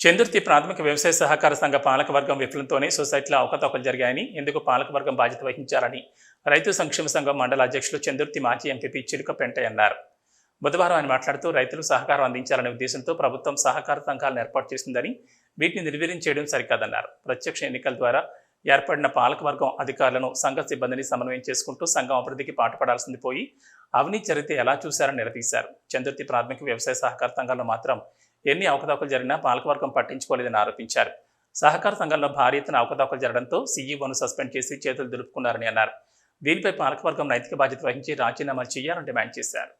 చందుర్తి ప్రాథమిక వ్యవసాయ సహకార సంఘ పాలకవర్గం విఫలంతోనే సొసైటీలో అవకతవకలు జరిగాయని ఎందుకు పాలకవర్గం బాధ్యత వహించాలని రైతు సంక్షేమ సంఘం మండల అధ్యక్షులు చందుర్తి మాజీ ఎంపీపీ చిలుక పెంటయ్య అన్నారు. బుధవారం ఆయన మాట్లాడుతూ రైతులు సహకారం అందించాలనే ఉద్దేశంతో ప్రభుత్వం సహకార సంఘాలను ఏర్పాటు చేసిందని వీటిని నిర్వీర్యం చేయడం సరికాదన్నారు. ప్రత్యక్ష ఎన్నికల ద్వారా ఏర్పడిన పాలకవర్గం అధికారులను సంఘ సిబ్బందిని సమన్వయం చేసుకుంటూ సంఘం అభివృద్ధికి పాటుపడాల్సింది పోయి అవినీతి జరిగితే ఎలా చూశారని నిలదీశారు. చందుర్తి ప్రాథమిక వ్యవసాయ సహకార సంఘాలను మాత్రం ఎన్ని అవకతవకలు జరిగినా పాలకవర్గం పట్టించుకోలేదని ఆరోపించారు. సహకార సంఘంలో భారీ ఎత్తున అవకతవకలు జరగడంతో సీఈఓను సస్పెండ్ చేసి చేతులు దులుపుకున్నారని అన్నారు. దీనిపై పాలకవర్గం నైతిక బాధ్యత వహించి రాజీనామా చేయాలని డిమాండ్ చేశారు.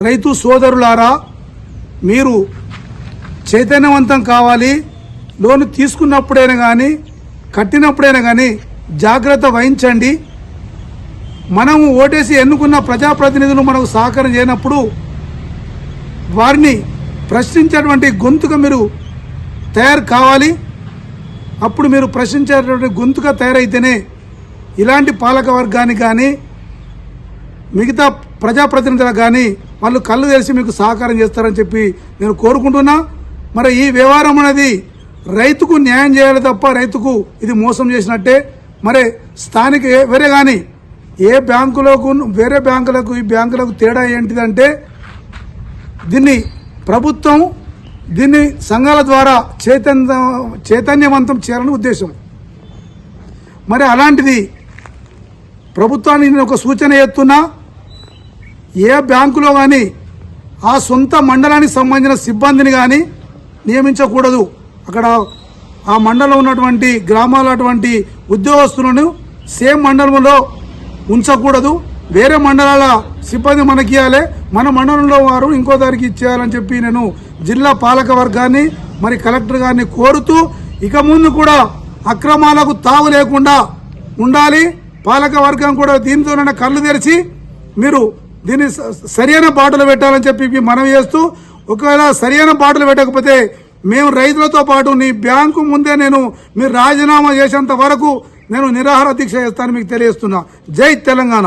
రైతు సోదరులారా మీరు చైతన్యవంతం కావాలి లోను తీసుకున్నప్పుడైనా కానీ కట్టినప్పుడైనా కానీ జాగ్రత్త వహించండి. మనము ఓటేసి ఎన్నుకున్న ప్రజాప్రతినిధులు మనకు సహకారం చేయనప్పుడు వారిని ప్రశ్నించేటువంటి గొంతుగా మీరు తయారు కావాలి. అప్పుడు మీరు ప్రశ్నించేటువంటి గొంతుగా తయారైతేనే ఇలాంటి పాలక వర్గానికి కానీ మిగతా ప్రజాప్రతినిధులకు కానీ వాళ్ళు కళ్ళు తెలిసి మీకు సహకారం చేస్తారని చెప్పి నేను కోరుకుంటున్నా. మరి ఈ వ్యవహారం అనేది రైతుకు న్యాయం చేయాలి తప్ప రైతుకు ఇది మోసం చేసినట్టే. మరి స్థానిక వేరే కానీ ఏ బ్యాంకులకు వేరే బ్యాంకులకు ఈ బ్యాంకులకు తేడా ఏంటిదంటే దీన్ని ప్రభుత్వం దీన్ని సంఘాల ద్వారా చైతన్య చైతన్యవంతం చేయాలని ఉద్దేశం. మరి అలాంటిది ప్రభుత్వానికి నేను ఒక సూచన ఎత్తున్నా ఏ బ్యాంకులో కానీ ఆ సొంత మండలానికి సంబంధించిన సిబ్బందిని కానీ నియమించకూడదు. అక్కడ ఆ మండలం ఉన్నటువంటి గ్రామాల అటువంటి ఉద్యోగస్తులను సేమ్ మండలంలో ఉంచకూడదు. వేరే మండలాల సిబ్బంది మనకి ఇవ్వాలి మన మండలంలో వారు ఇంకో దానికి ఇచ్చేయాలని చెప్పి నేను జిల్లా పాలక వర్గాన్ని మరి కలెక్టర్ గారిని కోరుతూ ఇక ముందు కూడా అక్రమాలకు తావు లేకుండా ఉండాలి. పాలక వర్గం కూడా దీనితోనైనా కళ్ళు తెరిచి మీరు దీన్ని స- సరైన బాటలు పెట్టాలని చెప్పి మనం చేస్తూ ఒకవేళ సరైన బాటలు పెట్టకపోతే మేము రైతులతో పాటు నీ బ్యాంకు ముందే నేను మీరు రాజీనామా చేసేంత వరకు నేను నిరాహార దీక్ష చేస్తాను మీకు తెలియజేస్తున్నా. జై తెలంగాణ.